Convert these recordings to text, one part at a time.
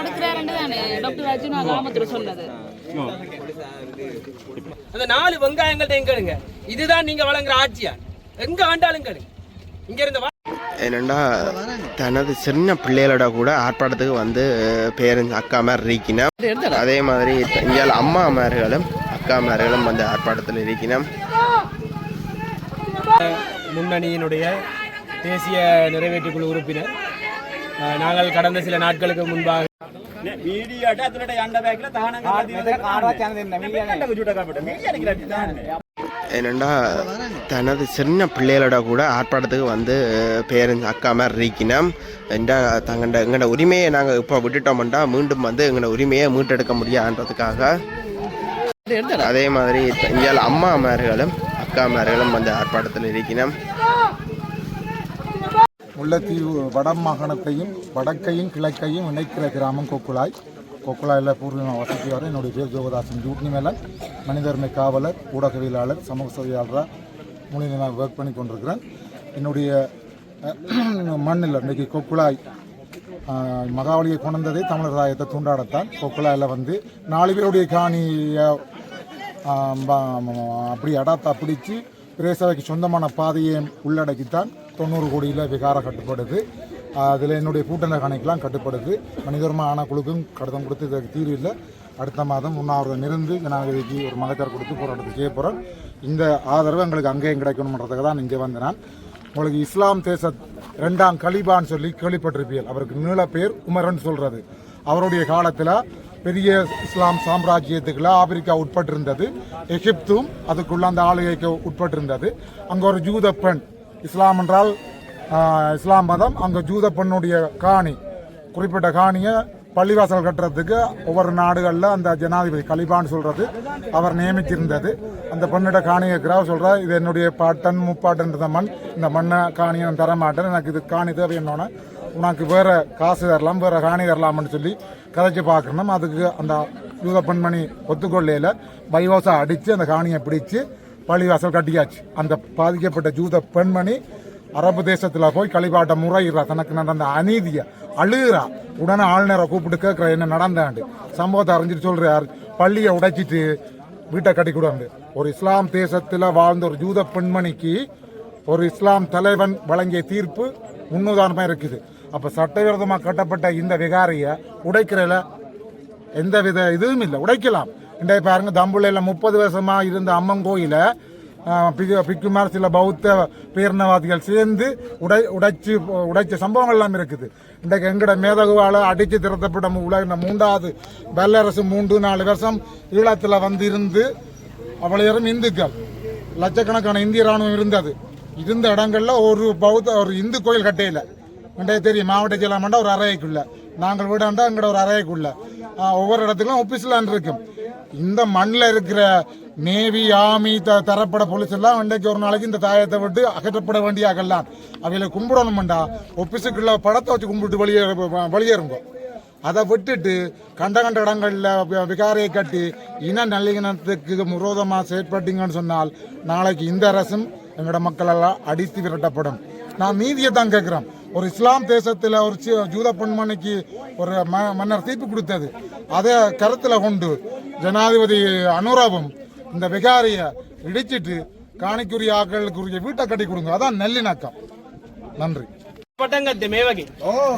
தடுக்கிறாருன்னு தானே டாக்டர் அர்ஜுனா ராமத்துறை சொன்னது. அந்த நாலு வெங்காயங்கள்ட்ட எங்க இதுதான் நீங்க வழங்குற ஆட்சியா? எங்க ஆண்டாலும் கேளுங்க இங்க இருந்து என்னென்னா தனது சின்ன பிள்ளைகளோட கூட ஆர்ப்பாட்டத்துக்கு வந்து பேரண்ட்ஸ் அக்கா மாதிரி இருக்கணும் அதே மாதிரி இங்கே அம்மா மார்களும் அக்கா மார்களும் வந்து ஆர்ப்பாட்டத்தில் இருக்கணும் முன்னணியினுடைய தேசிய நிறைவேற்றுக் குழு உறுப்பினர். நாங்கள் கடந்த சில நாட்களுக்கு முன்பாக මීඩියට ඇතුළට යන්න බෑ කියලා තහනම් කරලා என்னென்னா தனது சின்ன பிள்ளைகளோட கூட ஆர்ப்பாட்டத்துக்கு வந்து பேரண்ட்ஸ் அக்கா மாதிரி இருக்கணும் என்ற தங்கண்ட எங்களோட உரிமையை நாங்கள் இப்போ விட்டுட்டோம்னா மீண்டும் வந்து எங்களோட உரிமையை மீட்டெடுக்க முடியாதுன்றதுக்காக அதே மாதிரி இங்கே அம்மா மார்களும் அக்கா மார்களும் வந்து ஆர்ப்பாட்டத்தில் இருக்கணும் முல்லைத்தீவு வட மாகாணத்தையும் வடக்கையும் கிழக்கையும் இணைக்கிற கிராமம் கொக்குழாய் கொக்குலாயில் பூர்வீகம் வசதி வர என்னுடைய பேர் ஜோகதாசன். ஜூட்னி மேலன் மனிதர்மை காவலர் ஊடகவியலாளர் சமூக சேவையாளராக மூலியமாக நான் ஒர்க் பண்ணி கொண்டிருக்கிறேன். என்னுடைய மண்ணில் இன்றைக்கி கொக்குழாய் மகாவலியை கொண்டதே தமிழர் தாயத்தை தூண்டாடத்தான். கொக்குழாயில் வந்து நாலு பேருடைய காணியை அப்படி அடாத்தா பிடிச்சி பிரேசவைக்கு சொந்தமான பாதையை உள்ளடக்கித்தான் தொண்ணூறு கோடியில் விகாரம் கட்டுப்படுது. அதில் என்னுடைய கூட்டண கணக்கெலாம் கட்டுப்படுது. மனிதர்மா ஆன குழுக்கும் கடிதம் கொடுத்து இதுக்கு தீர்வு இல்லை. அடுத்த மாதம் உண்ணாவிரதம் இருந்து ஜனாதிபதிக்கு ஒரு மதக்கார் கொடுத்து போராட்டத்தை செய்ய போகிறோம் இந்த ஆதரவு எங்களுக்கு அங்கேயும் கிடைக்கணுன்றதுக்கு தான் இங்கே வந்தேன் நான். உங்களுக்கு இஸ்லாம் தேச ரெண்டாம் கலிபான்னு சொல்லி கேள்விப்பட்டிருப்பீர்கள். அவருக்கு நீள பேர் உமரன் சொல்கிறது அவருடைய காலத்தில் பெரிய இஸ்லாம் சாம்ராஜ்யத்துக்குள்ள ஆப்பிரிக்கா உட்பட்டிருந்தது. எகிப்தும் அதுக்குள்ள அந்த ஆளுகைக்கு உட்பட்டிருந்தது. அங்கே ஒரு ஜூத பெண் இஸ்லாம் என்றால் இஸ்லாம் மதம் அங்கே ஜூத பெண்ணுடைய காணி. குறிப்பிட்ட காணியை பள்ளிவாசல் கட்டுறதுக்கு ஒவ்வொரு நாடுகளில் அந்த ஜனாதிபதி கலிபான்னு சொல்கிறது அவர் நியமிச்சிருந்தது அந்த பெண்ணிட காணியை கிராவ் சொல்கிறார் இது என்னுடைய பாட்டன் முப்பாட்டன்ற மண். இந்த மண்ணை காணியை நான் தர மாட்டேன். எனக்கு இது காணி தேவை என்னோட. உனக்கு வேறு காசு தரலாம் வேறு காணி தரலாம்னு சொல்லி கதைச்சி பார்க்கணும். அதுக்கு அந்த யூத பெண்மணி ஒத்துக்கொள்ளையில் பைவாசா அடித்து அந்த காணியை பிடிச்சு பள்ளிவாசல் கட்டியாச்சு. அந்த பாதிக்கப்பட்ட ஜூத பெண்மணி அரபு தேசத்தில் போய் களிபாட்ட முறையிறா தனக்கு நடந்த அநீதியை அழுகிறா. உடனே ஆளுநரை கூப்பிட்டு கேட்குற என்ன நடந்தாண்டு? சம்பவத்தை அறிஞ்சிட்டு சொல்கிறார் பள்ளியை உடைச்சிட்டு வீட்டை கட்டி கொடுவாங்க ஒரு இஸ்லாம் தேசத்தில் வாழ்ந்த ஒரு ஜூத பெண்மணிக்கு ஒரு இஸ்லாம் தலைவன் வழங்கிய தீர்ப்பு முன்னுதாரணமாக இருக்குது. அப்போ சட்டவிரோதமாக கட்டப்பட்ட இந்த விகாரியை உடைக்கிறதுல எந்த வித இதுவும் இல்லை. உடைக்கலாம். இன்றைய பாருங்க தம்புள்ளையில் முப்பது வருஷமாக இருந்த அம்மன் கோயிலை பிக்குமார் சில பௌத்த பேரினவாதிகள் சேர்ந்து உடை உடைச்சு உடைச்ச சம்பவங்கள் எல்லாம் இருக்குது. இன்றைக்கு எங்கட மேதகுவால் அடித்து திறத்தப்பட்ட உலக மூன்றாவது வல்லரசு மூன்று நாலு வருஷம் ஈழத்தில் வந்து இருந்து அவ்வளவு இந்துக்கள். லட்சக்கணக்கான இந்திய ராணுவம் இருந்தது. இருந்த இடங்களில் ஒரு பௌத்த ஒரு இந்து கோயில் கட்டையில். இன்றைய தெரியும் மாவட்ட செயலாமண்டா ஒரு அறைக்குள்ள. நாங்கள் வீடாண்டா எங்கட ஒரு அறைக்குள்ள. ஒவ்வொரு இடத்துக்கும் ஒபிஸ்லான் இருக்கும். இந்த மண்ணில் இருக்கிற நேவி ஆமி த தரப்பட போலீஸ் எல்லாம் இன்றைக்கு ஒரு நாளைக்கு இந்த தாயத்தை விட்டு அகற்றப்பட வேண்டிய அகல்லாம் அவையில கும்பிடணும்டா. ஒபிஸுக்குள்ள படத்தை வச்சு கும்பிட்டு வெளியே வெளியேறுங்க. அதை விட்டுட்டு கண்ட கண்ட இடங்களில் விகாரையை கட்டி இன நல்லிணத்துக்கு விரோதமாக செயற்பட்டீங்கன்னு சொன்னால் நாளைக்கு இந்த அரசும் எங்களோட மக்களெல்லாம் அடித்து விரட்டப்படும். நான் நீதியை தான் கேட்குறேன். ஒரு இஸ்லாம் தேசத்தில் ஒரு ஜூத பெண்மணிக்கு ஒரு ம மன்னர் தீர்ப்பு கொடுத்தது. அதை கருத்தில் கொண்டு ஜனாதிபதி அனுரவம் இந்த விகாரியை இடிச்சிட்டு காணிக்குரிய ஆக்களுக்குரிய வீட்டை கட்டி கொடுங்க. அதான் நல்லிணக்கம். நன்றி. ಪಟಂಗದ್ದೆ ಮೇವಗೆ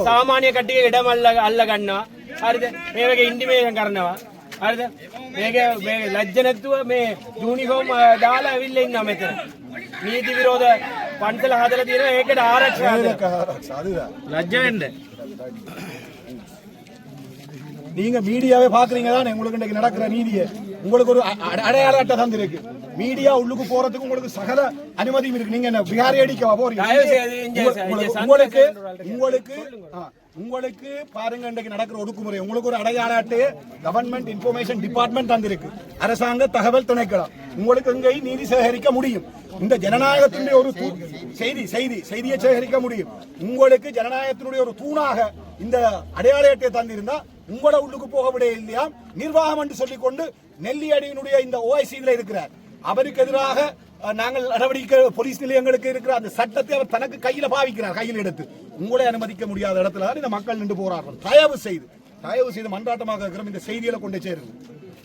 ಸಾಮಾನ್ಯ ಕಟ್ಟಿಗೆ ಇಡಮ ಅಲ್ಲ ಅಲ್ಲ ಗಣ್ಣ ಅರ್ಧ ಮೇವಗೆ ಇಂಡಿ ಮೇ ಕರ್ಣವ ಅರ್ಧ ಮೇಗೆ மே ಲಜ್ಜನತ್ವ ಮೇ ಯೂನಿಫಾರ್ಮ್ ದಾಲ ಇಲ್ಲ ಇನ್ನ ಮೇತನ ನೀತಿ ವಿರೋಧ පන්සල හදල තියෙන ඒකට ආරක්ෂා ලජ්ජ වෙන්න நீங்க மீடியாவே பாக்குறீங்க தானே உங்களுக்கு இன்னைக்கு நடக்கிற நீதியை உங்களுக்கு ஒரு அ- அட- அடையாள அட்டை தந்திருக்கு மீடியா உள்ளுக்கு போறதுக்கு உங்களுக்கு சகல அனுமதியும் இருக்கு நீங்க என்ன விகாரி அடிக்கவா போறீங்க தயவு செய்து இங்க உங்க- இங்க உங்களுக்கு- சந்திர உங்களுக்கு சேகர் உங்களுக்கு ஆ, உங்களுக்கு பாருங்க இன்றைக்கு நடக்கிற ஒடுக்குமுறை. உங்களுக்கு ஒரு அடையாள அட்டையை கவர்மெண்ட் இன்ஃபர்மேஷன் டிபார்ட்மெண்ட் தந்திருக்கு. அரசாங்க தகவல் திணைக்களம். உங்களுக்கு இங்கே நீதி சேகரிக்க முடியும். இந்த ஜனநாயகத்தினுடைய ஒரு தூ- செய்தி செய்தி செய்தியை சேகரிக்க முடியும். உங்களுக்கு ஜனநாயகத்தினுடைய ஒரு தூணாக இந்த அடையாள அட்டையை தந்திருந்தா உங்களோட உள்ளுக்கு போக விட இல்லையா? நிர்வாகம் என்று சொல்லிக்கொண்டு நெல்லியடியினுடைய இந்த ஓஐசியில் இருக்கிறார். அவருக்கு எதிராக நாங்கள் நடவடிக்கை போலீஸ் நிலையங்களுக்கு இருக்கிற அந்த சட்டத்தை அவர் தனக்கு கையில பாவிக்கிறார் கையில் எடுத்து. உங்களை அனுமதிக்க முடியாத இடத்துல இந்த மக்கள் நின்று போறார்கள். தயவு செய்து தயவு செய்து மன்றாட்டமாக இருக்கிறோம். இந்த செய்திகளை கொண்டு சேருங்க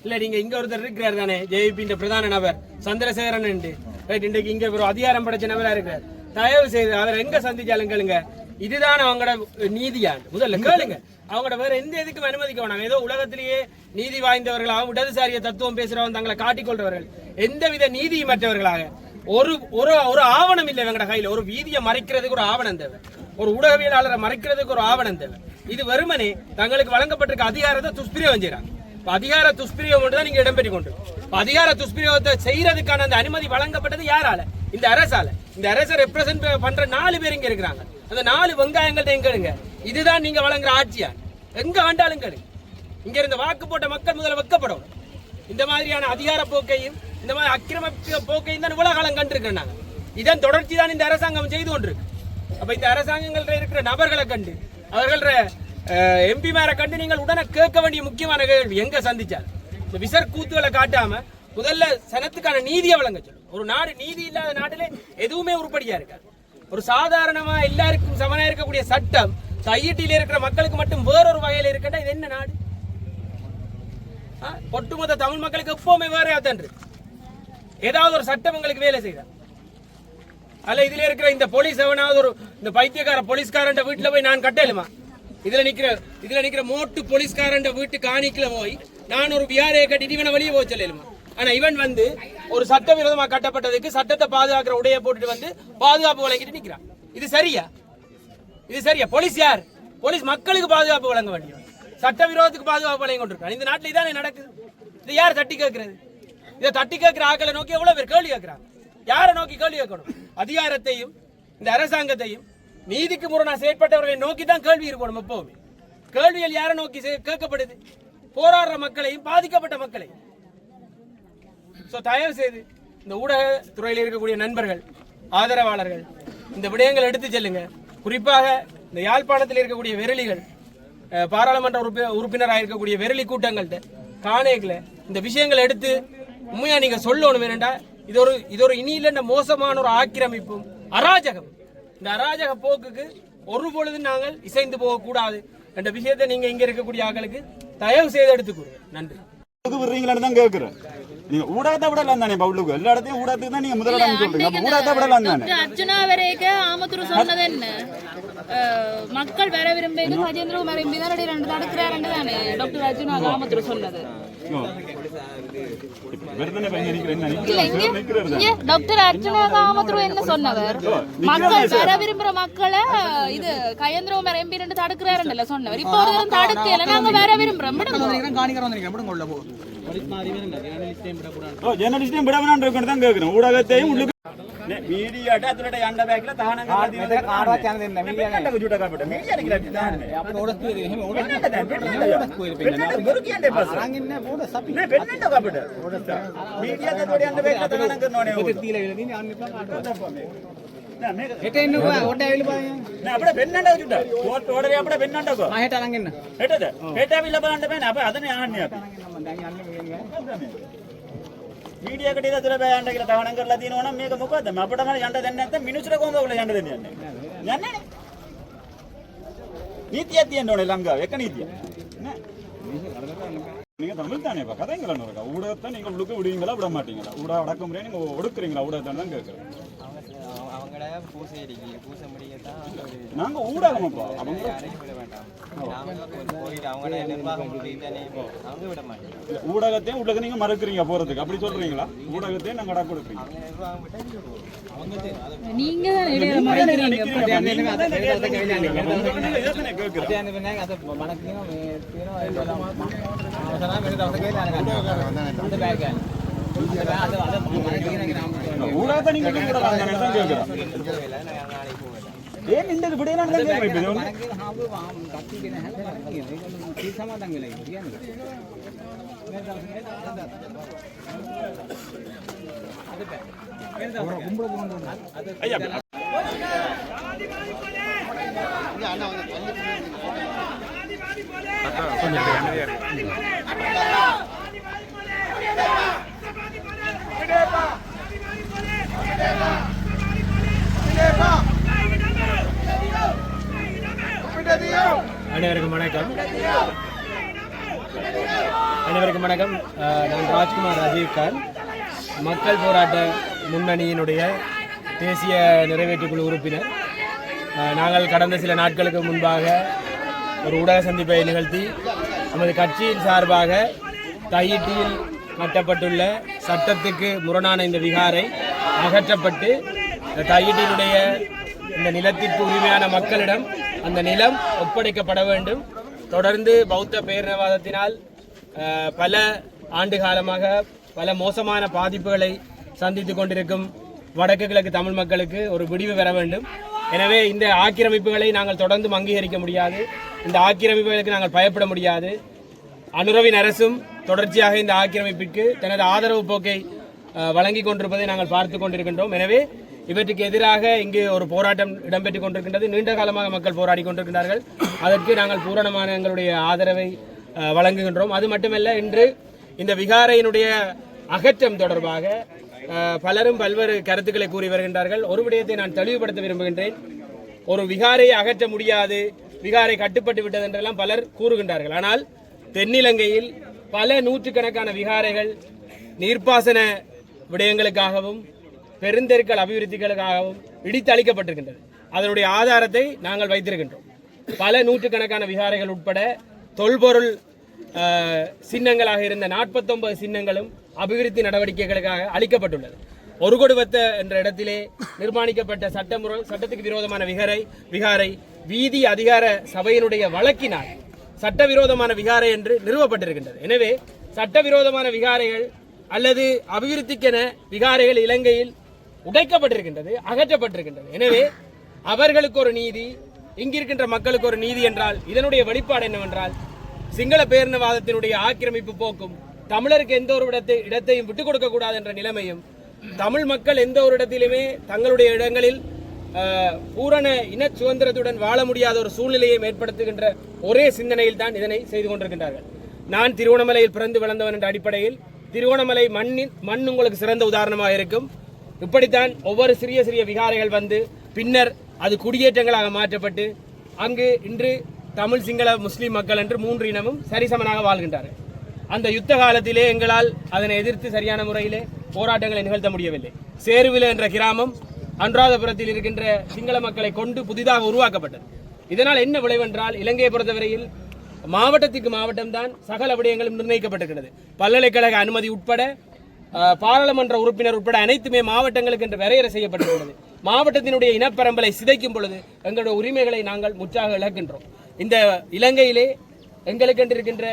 இல்ல நீங்க இங்க ஒருத்தர் இருக்கிறார் தானே? ஜேபி பிரதான நபர் சந்திரசேகரன் ரைட் இன்றைக்கு இங்க ஒரு அதிகாரம் படைச்ச நபரா இருக்கிறார். தயவு செய்து அவர் எங்க சந்திச்சாலும் கேளுங்க. இதுதான் அவங்களோட நீதியா முதல்ல கேளுங்க. அவங்களோட வேற எந்த எதுக்கும் அனுமதிக்க வேணாம். ஏதோ உலகத்திலேயே நீதி வாய்ந்தவர்களாகவும் இடதுசாரிய தத்துவம் பேசுறவங்க தங்களை காட்டிக்கொள்றவர்கள். எந்தவித நீதியமற்றவர்களாக ஒரு ஒரு ஒரு ஆவணம் இல்லை இவங்கட கையில. ஒரு வீதியை மறைக்கிறதுக்கு ஒரு ஆவணம் தேவை. ஒரு ஊடகவியலாளரை மறைக்கிறதுக்கு ஒரு ஆவணம் தேவை. இது வெறுமனே தங்களுக்கு வழங்கப்பட்டிருக்க அதிகாரத்தை துஷ்பிரயோகம் செய்யறாங்க இப்ப அதிகார துஷ்பிரயோகம் மட்டும் தான் நீங்க இடம்பெற்றி கொண்டு அதிகார துஷ்பிரயோகத்தை செய்யறதுக்கான அந்த அனுமதி வழங்கப்பட்டது யாரால? இந்த அரசால. இந்த அரசை ரெப்ரசென்ட் பண்ற நாலு பேர் இங்க இருக்கிறாங்க. அந்த நாலு வெங்காயங்கள்ட்ட எங்க எடுங்க? இதுதான் நீங்க வழங்குற ஆட்சியா? எங்க வேண்டாலும் கேளுங்க இங்க இருந்த வாக்கு போட்ட மக்கள் முதல்ல வெக்கப்படும் இந்த மாதிரியான அதிகார போக்கையும் இந்த மாதிரி அக்கிரம போக்கையும் தான் இவ்வளவு காலம் கண்டிருக்கேன் நாங்க. இதன் தொடர்ச்சி தான் இந்த அரசாங்கம் செய்து கொண்டிருக்கு. அப்ப இந்த அரசாங்கங்கள் இருக்கிற நபர்களை கண்டு அவர்கள எம்பி மேரை கண்டு நீங்கள் உடனே கேட்க வேண்டிய முக்கியமான கேள்வி எங்க சந்திச்சார்? இந்த விசர் கூத்துகளை காட்டாம முதல்ல சனத்துக்கான நீதியை வழங்க சொல்லும் ஒரு நாடு நீதி இல்லாத நாட்டிலே எதுவுமே உருப்படியா இருக்காது. ஒரு சாதாரணமா எல்லாருக்கும் சமனா இருக்கக்கூடிய சட்டம் கையீட்டில இருக்கிற மக்களுக்கு மட்டும் வேறொரு வகையில் இருக்கட்டா இது என்ன நாடு? ஒட்டுமொத்த தமிழ் மக்களுக்கு எப்பவுமே வேற அத்தன்று ஏதாவது ஒரு சட்டம் உங்களுக்கு வேலை செய்தார் அல்ல இதுல இருக்கிற இந்த போலீஸ் எவனாவது ஒரு இந்த பைத்தியக்கார போலீஸ்காரன் வீட்டுல போய் நான் கட்டலுமா? இதுல நிக்கிற இதுல நிக்கிற மோட்டு போலீஸ்காரன் வீட்டு காணிக்கல போய் நான் ஒரு வியாரையை கட்டிட்டு இவனை வெளியே போக சொல்லலுமா? ஆனா இவன் வந்து ஒரு சட்டவிரோதமா கட்டப்பட்டதுக்கு சட்டத்தை பாதுகாக்கிற உடைய போட்டுட்டு வந்து பாதுகாப்பு வழங்கிட்டு நிக்கிறான். இது சரியா? இது சரியா? போலீஸ் யார்? போலீஸ் மக்களுக்கு பாதுகாப்பு வழங்க வேண்டியவன் சட்டவிரோதத்துக்கு பாதுகாப்பு வழங்கி கொண்டிருக்கான் இந்த நாட்டில் இதானே நடக்குது? இது யார் தட்டி கேட்கறது? இதை தட்டி கேட்கிற ஆக்களை நோக்கி எவ்வளவு பேர் கேள்வி கேட்கிறாங்க? யாரை நோக்கி கேள்வி கேட்கணும்? அதிகாரத்தையும் இந்த அரசாங்கத்தையும் நீதிக்கு முரணா செயற்பட்டவர்களை நோக்கி தான் கேள்வி இருக்கணும் எப்பவுமே. கேள்விகள் யாரை நோக்கி கேட்கப்படுது? போராடுற மக்களையும் பாதிக்கப்பட்ட மக்களையும். ஸோ தயவு செய்து இந்த ஊடக துறையில் இருக்கக்கூடிய நண்பர்கள் ஆதரவாளர்கள் இந்த விடயங்கள் எடுத்து செல்லுங்க. குறிப்பாக இந்த யாழ்ப்பாணத்தில் இருக்கக்கூடிய வெரளிகள் பாராளுமன்ற உறுப்பி உறுப்பினராக இருக்கக்கூடிய வெரளி கூட்டங்கள்கிட்ட காணேக்கல இந்த விஷயங்களை எடுத்து உண்மையாக நீங்கள் சொல்லணும் வேணுண்டா இது ஒரு இது ஒரு இனி இல்லைன்ற மோசமான ஒரு ஆக்கிரமிப்பும் அராஜகம். இந்த அராஜக போக்குக்கு ஒரு பொழுது நாங்கள் இசைந்து போகக்கூடாது என்ற விஷயத்தை நீங்க இங்க இருக்கக்கூடிய ஆட்களுக்கு தயவு செய்து எடுத்துக்கூறுங்க நன்றி. விடுறீங்களான்னு தான் கேட்கிறேன். நீங்க ஊடகத்தை விடலாம் தானே பவுலுக்கு? எல்லா இடத்தையும் ஊடகத்துக்கு தான் நீங்க முதலிடம் சொல்றீங்க. அப்ப ஊடகத்தை விடலாம் தானே டாக்டர் அர்ச்சனா வரைக்கும் ஆமத்தூர் சொன்னது என்ன? மக்கள் வர விரும்பி கஜேந்திரகுமார் எம்பி தான் ரெண்டு தடுக்கிறாருன்னு தானே? டாக்டர் அர்ஜுனா ஆமத்தூர் சொன்னது. டாக்டர் அர்ச்சனா காமத்ரு என்ன சொன்னவர் மக்கள் வர விரும்புற மக்களை இது கயந்திரகுமார் எம்பி ரெண்டு தடுக்கிறாருன்னு சொன்னவர் இப்போ ஒரு தரம் தடுக்கல நாங்க வர விரும்புறோம் விடுங்க ஓ ஜேர்னலிஸ்டையும் விட வேணாம் இருக்கணும் தான் கேட்கிறேன் ஊடகத்தையும் මීඩියට ඇතුළට යන්න බෑ කියලා තහනම් කරලා කාටවත් යන්න දෙන්න මීඩියකට ඉඳලා තුර බෑ යන්න කියලා තහනම් කරලා තියෙනවා නම් මේක මොකද්ද මම අපිට මම යන්න දෙන්නේ නැත්නම් මිනිස්සුන්ට කොහොමද ඔයගොල්ලෝ යන්න දෙන්නේ යන්නේ යන්නේ නේ නීතියක් තියෙන්න ඕනේ ලංකාවේ එක නීතියක් නෑ நீங்க தமிழ் தானே இப்ப கதைங்களா இருக்கா ஊடகத்தை நீங்க உள்ளுக்கு விடுவீங்களா விட மாட்டீங்களா ஊடக அடக்குமுறையை நீங்க ஒடுக்குறீங்களா ஊடகத்தை தான் கேட்கறேன் அவங்கள பூசை அடிக்கி பூசை முடியத்தான் நாங்க ஊடகமாப்பா அவங்க விட வேண்டாம். போயிட்டு அவங்க விட மாட்டாங்க இல்ல, ஊடகத்தையும் உள்ளுக்கு நீங்க மறுக்கிறீங்க போறதுக்கு. அப்படி சொல்றீங்களா? ஊடகத்தையும் நாங்க நிர்வாகம் விட்டு நீங்க தான் மறைக்கிறீங்க நீங்க. ஏன் இந்த விடையெல்லாம் தான் கேட்கிறேன் இப்ப இது ஒண்ணு. ஐயா அனைவருக்கும் வணக்கம். அனைவருக்கும் வணக்கம். நான் ராஜ்குமார் ராஜீவ்கான் மக்கள் போராட்ட முன்னணியினுடைய தேசிய நிறைவேற்றுக்குழு உறுப்பினர். நாங்கள் கடந்த சில நாட்களுக்கு முன்பாக ஒரு ஊடக சந்திப்பை நிகழ்த்தி நமது கட்சியின் சார்பாக தையிட்டியில் கட்டப்பட்டுள்ள சட்டத்துக்கு முரணான இந்த விகாரை அகற்றப்பட்டு இந்த தையிட்டியினுடைய இந்த நிலத்திற்கு உரிமையான மக்களிடம் அந்த நிலம் ஒப்படைக்கப்பட வேண்டும். தொடர்ந்து பௌத்த பேரினவாதத்தினால் பல ஆண்டு காலமாக பல மோசமான பாதிப்புகளை சந்தித்து கொண்டிருக்கும் வடக்கு கிழக்கு தமிழ் மக்களுக்கு ஒரு விடிவு பெற வேண்டும். எனவே இந்த ஆக்கிரமிப்புகளை நாங்கள் தொடர்ந்து அங்கீகரிக்க முடியாது. இந்த ஆக்கிரமிப்புகளுக்கு நாங்கள் பயப்பட முடியாது. அனுரவின் அரசும் தொடர்ச்சியாக இந்த ஆக்கிரமிப்பிற்கு தனது ஆதரவு போக்கை வழங்கி வழங்கிக் கொண்டிருப்பதை நாங்கள் பார்த்து கொண்டிருக்கின்றோம். எனவே இவற்றுக்கு எதிராக இங்கு ஒரு போராட்டம் இடம்பெற்றுக் கொண்டிருக்கின்றது. நீண்ட காலமாக மக்கள் போராடி கொண்டிருக்கின்றார்கள். அதற்கு நாங்கள் பூரணமான எங்களுடைய ஆதரவை வழங்குகின்றோம். அது மட்டுமல்ல இன்று இந்த விகாரையினுடைய அகற்றம் தொடர்பாக பலரும் பல்வேறு கருத்துக்களை கூறி வருகின்றார்கள். ஒரு விடயத்தை நான் தெளிவுபடுத்த விரும்புகின்றேன். ஒரு விகாரை அகற்ற முடியாது விகாரை கட்டுப்பட்டு விட்டது என்றெல்லாம் பலர் கூறுகின்றார்கள். ஆனால் தென்னிலங்கையில் பல நூற்றுக்கணக்கான விகாரைகள் நீர்ப்பாசன விடயங்களுக்காகவும் பெருந்தெருக்கள் அபிவிருத்திகளுக்காகவும் இடித்து அளிக்கப்பட்டிருக்கின்றது அதனுடைய ஆதாரத்தை நாங்கள் வைத்திருக்கின்றோம். பல நூற்றுக்கணக்கான விகாரைகள் உட்பட தொல்பொருள் சின்னங்களாக இருந்த நாற்பத்தொன்பது சின்னங்களும் அபிவிருத்தி நடவடிக்கைகளுக்காக அளிக்கப்பட்டுள்ளது. ஒரு கொடுவத்த என்ற இடத்திலே நிர்மாணிக்கப்பட்ட சட்டமுறை சட்டத்துக்கு விரோதமான விகாரை விகாரை வீதி அதிகார சபையினுடைய வழக்கினால் சட்டவிரோதமான விகாரை என்று நிறுவப்பட்டிருக்கின்றது. எனவே சட்டவிரோதமான விகாரைகள் அல்லது அபிவிருத்திக்கென விகாரைகள் இலங்கையில் உடைக்கப்பட்டிருக்கின்றது அகற்றப்பட்டிருக்கின்றது. எனவே அவர்களுக்கு ஒரு நீதி இங்கிருக்கின்ற மக்களுக்கு ஒரு நீதி என்றால் இதனுடைய வெளிப்பாடு என்னவென்றால் சிங்கள பேரினவாதத்தினுடைய ஆக்கிரமிப்பு போக்கும் தமிழருக்கு எந்த ஒரு இடத்தை இடத்தையும் விட்டுக் கொடுக்க கூடாது என்ற நிலைமையும் தமிழ் மக்கள் எந்த ஒரு இடத்திலுமே தங்களுடைய இடங்களில் பூரண இன சுதந்திரத்துடன் வாழ முடியாத ஒரு சூழ்நிலையை ஏற்படுத்துகின்ற ஒரே சிந்தனையில் தான் இதனை செய்து கொண்டிருக்கின்றார்கள். நான் திருவோணமலையில் பிறந்து வளர்ந்தவன் என்ற அடிப்படையில் திருவோணமலை மண்ணின் மண் உங்களுக்கு சிறந்த உதாரணமாக இருக்கும். இப்படித்தான் ஒவ்வொரு சிறிய சிறிய விகாரைகள் வந்து பின்னர் அது குடியேற்றங்களாக மாற்றப்பட்டு அங்கு இன்று தமிழ் சிங்கள முஸ்லீம் மக்கள் என்று மூன்று இனமும் சரிசமனாக வாழ்கின்றார்கள் அந்த யுத்த காலத்திலே எங்களால் அதனை எதிர்த்து சரியான முறையிலே போராட்டங்களை நிகழ்த்த முடியவில்லை. சேருவில என்ற கிராமம் அனுராதபுரத்தில் இருக்கின்ற சிங்கள மக்களை கொண்டு புதிதாக உருவாக்கப்பட்டது. இதனால் என்ன விளைவென்றால் இலங்கையை பொறுத்தவரையில் மாவட்டத்துக்கு மாவட்டம் தான் சகல விடயங்களும் நிர்ணயிக்கப்பட்டிருக்கிறது. பல்கலைக்கழக அனுமதி உட்பட பாராளுமன்ற உறுப்பினர் உட்பட அனைத்துமே மாவட்டங்களுக்கு என்று வரையறை செய்யப்பட்டுள்ளது மாவட்டத்தினுடைய இனப்பரம்பலை சிதைக்கும் பொழுது எங்களுடைய உரிமைகளை நாங்கள் முற்றாக இழக்கின்றோம். இந்த இலங்கையிலே எங்களுக்கென்று இருக்கின்ற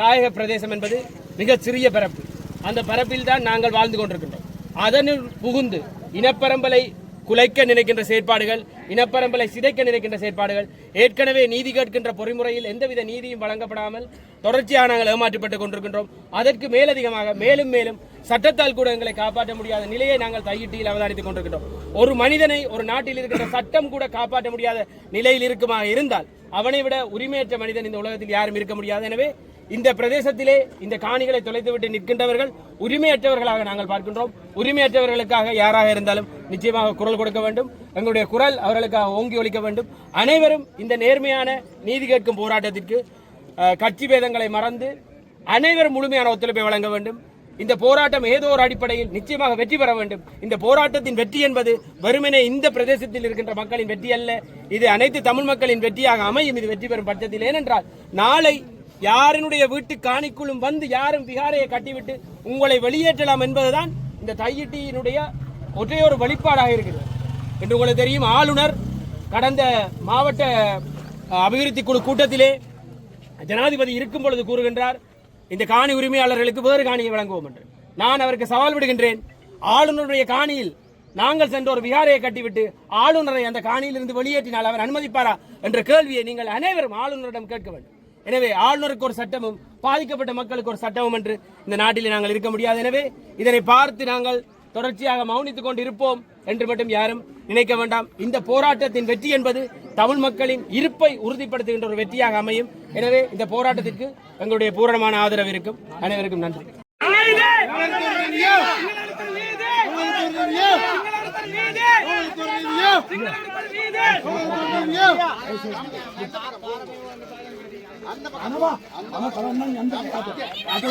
தாயக பிரதேசம் என்பது மிக சிறிய பரப்பு. அந்த பரப்பில் தான் நாங்கள் வாழ்ந்து கொண்டிருக்கின்றோம். அதனுள் புகுந்து இனப்பரம்பலை குலைக்க நினைக்கின்ற செயற்பாடுகள் இனப்பரம்பலை சிதைக்க நினைக்கின்ற செயற்பாடுகள் ஏற்கனவே நீதி கேட்கின்ற பொறிமுறையில் எந்தவித நீதியும் வழங்கப்படாமல் தொடர்ச்சியாக நாங்கள் ஏமாற்றப்பட்டுக் கொண்டிருக்கின்றோம். அதற்கு மேலதிகமாக மேலும் மேலும் சட்டத்தால் கூட எங்களை காப்பாற்ற முடியாத நிலையை நாங்கள் தையிட்டியில் அவதானித்துக் கொண்டிருக்கிறோம் ஒரு மனிதனை ஒரு நாட்டில் இருக்கின்ற சட்டம் கூட காப்பாற்ற முடியாத நிலையில் இருக்குமா இருந்தால் அவனை விட உரிமையற்ற மனிதன் இந்த உலகத்தில் யாரும் இருக்க முடியாது. எனவே இந்த பிரதேசத்திலே இந்த காணிகளை தொலைத்துவிட்டு நிற்கின்றவர்கள் உரிமையற்றவர்களாக நாங்கள் பார்க்கின்றோம். உரிமையற்றவர்களுக்காக யாராக இருந்தாலும் நிச்சயமாக குரல் கொடுக்க வேண்டும். எங்களுடைய குரல் அவர்களுக்காக ஓங்கி ஒலிக்க வேண்டும். அனைவரும் இந்த நேர்மையான நீதி கேட்கும் போராட்டத்திற்கு கட்சி பேதங்களை மறந்து அனைவரும் முழுமையான ஒத்துழைப்பை வழங்க வேண்டும். இந்த போராட்டம் ஏதோ ஒரு அடிப்படையில் நிச்சயமாக வெற்றி பெற வேண்டும். இந்த போராட்டத்தின் வெற்றி என்பது வெறுமனே இந்த பிரதேசத்தில் இருக்கின்ற மக்களின் வெற்றி அல்ல. இது அனைத்து தமிழ் மக்களின் வெற்றியாக அமையும். இது வெற்றி பெறும் பட்சத்தில். ஏனென்றால் நாளை யாரினுடைய வீட்டு காணிக்குள்ளும் வந்து யாரும் பிகாரையை கட்டிவிட்டு உங்களை வெளியேற்றலாம் என்பதுதான் இந்த தையிட்டியினுடைய ஒற்றை ஒரு வெளிப்பாடாக இருக்கிறது. என்று உங்களுக்கு தெரியும் ஆளுநர் கடந்த மாவட்ட அபிவிருத்தி குழு கூட்டத்திலே ஜனாதிபதி இருக்கும் பொழுது கூறுகின்றார் இந்த காணி உரிமையாளர்களுக்கு வேறு காணியை வழங்குவோம் என்று. நான் அவருக்கு சவால் விடுகின்றேன். ஆளுநருடைய காணியில் நாங்கள் சென்ற ஒரு விகாரையை கட்டிவிட்டு ஆளுநரை அந்த காணியிலிருந்து வெளியேற்றினால் அவர் அனுமதிப்பாரா என்ற கேள்வியை நீங்கள் அனைவரும் ஆளுநரிடம் கேட்க வேண்டும். எனவே ஆளுநருக்கு ஒரு சட்டமும் பாதிக்கப்பட்ட மக்களுக்கு ஒரு சட்டமும் என்று இந்த நாட்டில் நாங்கள் இருக்க முடியாது. எனவே இதனை பார்த்து நாங்கள் தொடர்ச்சியாக மௌனித்துக் கொண்டிருப்போம் என்று மட்டும் யாரும் நினைக்க வேண்டாம். இந்த போராட்டத்தின் வெற்றி என்பது தமிழ் மக்களின் இருப்பை உறுதிப்படுத்துகின்ற ஒரு வெற்றியாக அமையும். எனவே இந்த போராட்டத்திற்கு எங்களுடைய பூரணமான ஆதரவு இருக்கும். அனைவருக்கும் நன்றி. நீதி! అనవా అలా కలన్నా ఎంత అటు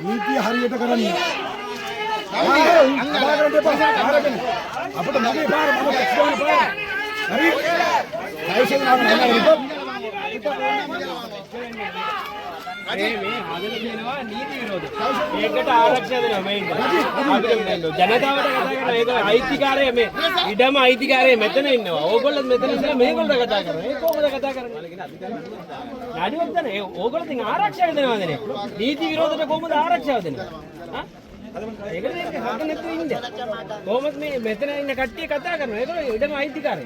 నీటి హరియటకరణి அப்படி நிறைய பாரு ජනතාවට අයිතිකාරය මේ ඉඩම අයිතිකාරය මෙතන ඉන්නවා ඕගොල්ලත් මෙතන ඉඳලා මේගොල්ලෝ කතා කරනවා ඒ කොහොමද කතා කරන්නේ නඩුවක් දැන ඕගොල්ලෝ තින් ආරක්ෂා වෙනවාද නේ නීති විරෝධයට කොහොමද ආරක්ෂාව දෙන්නේ හා? ඒකට ඒක හද නැතුව ඉන්නේ. කොහොමද මේ මෙතන ඉන්න කට්ටිය කතා කරනවා? ඒගොල්ලෝ ඉඩම අයිතිකාරය.